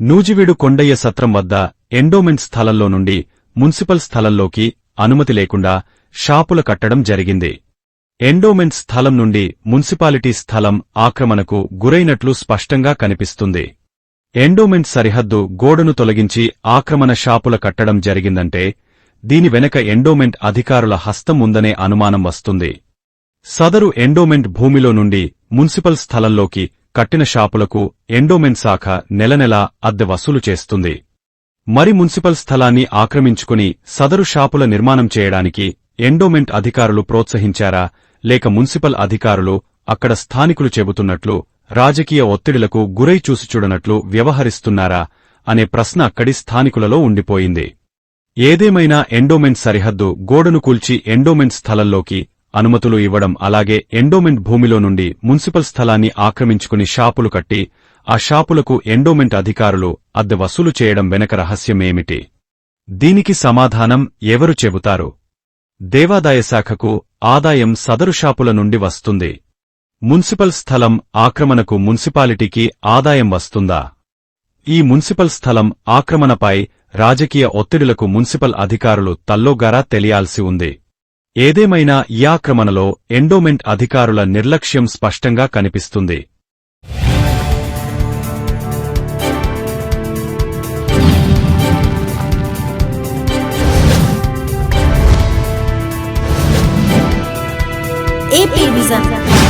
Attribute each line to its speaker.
Speaker 1: నూజివీడు కొండయ్య సత్రం వద్ద ఎండోమెంట్ స్థలంలో నుండి మున్సిపల్ స్థలంలోకి అనుమతి లేకుండా షాపుల కట్టడం జరిగింది. ఎండోమెంట్ స్థలం నుండి మున్సిపాలిటీ స్థలం ఆక్రమణకు గురైనట్లు స్పష్టంగా కనిపిస్తుంది. ఎండోమెంట్ సరిహద్దు గోడను తొలగించి ఆక్రమణ షాపుల కట్టడం జరిగిందంటే దీని వెనక ఎండోమెంట్ అధికారుల హస్తం ఉందనే అనుమానం వస్తుంది. సదరు ఎండోమెంట్ భూమిలో నుండి మున్సిపల్ స్థలంలోకి కట్టిన షాపులకు ఎండోమెంట్ శాఖ నెలనెలా అద్దె వసూలు చేస్తుంది. మరి మున్సిపల్ స్థలాన్ని ఆక్రమించుకుని సదరు షాపుల నిర్మాణం చేయడానికి ఎండోమెంట్ అధికారులు ప్రోత్సహించారా? లేక మున్సిపల్ అధికారులు అక్కడ స్థానికులు చెబుతున్నట్లు రాజకీయ ఒత్తిడిలకు గురై చూసిచూడనట్లు వ్యవహరిస్తున్నారా? అనే ప్రశ్న అక్కడి స్థానికులలో ఉండిపోయింది. ఏదేమైనా ఎండోమెంట్ సరిహద్దు గోడను కూల్చి ఎండోమెంట్ స్థలంలోకి అనుమతులు ఇవ్వడం అలాగే ఎండోమెంట్ భూమిలో నుండి మున్సిపల్ స్థలాన్ని ఆక్రమించుకుని షాపులు కట్టి ఆ షాపులకు ఎండోమెంట్ అధికారులు అద్దె వసూలు చేయడం వెనక రహస్యమేమిటి? దీనికి సమాధానం ఎవరు చెబుతారు? దేవాదాయ శాఖకు ఆదాయం సదరు షాపుల నుండి వస్తుంది. మున్సిపల్ స్థలం ఆక్రమణకు మున్సిపాలిటీకి ఆదాయం వస్తుందా? ఈ మున్సిపల్ స్థలం ఆక్రమణపై రాజకీయ ఒత్తిడులకు మున్సిపల్ అధికారులు తల్లోగారా తెలియాల్సి ఉంది. ఏదేమైనా ఈ ఆక్రమణలో ఎండోమెంట్ అధికారుల నిర్లక్ష్యం స్పష్టంగా కనిపిస్తుంది. AP vision.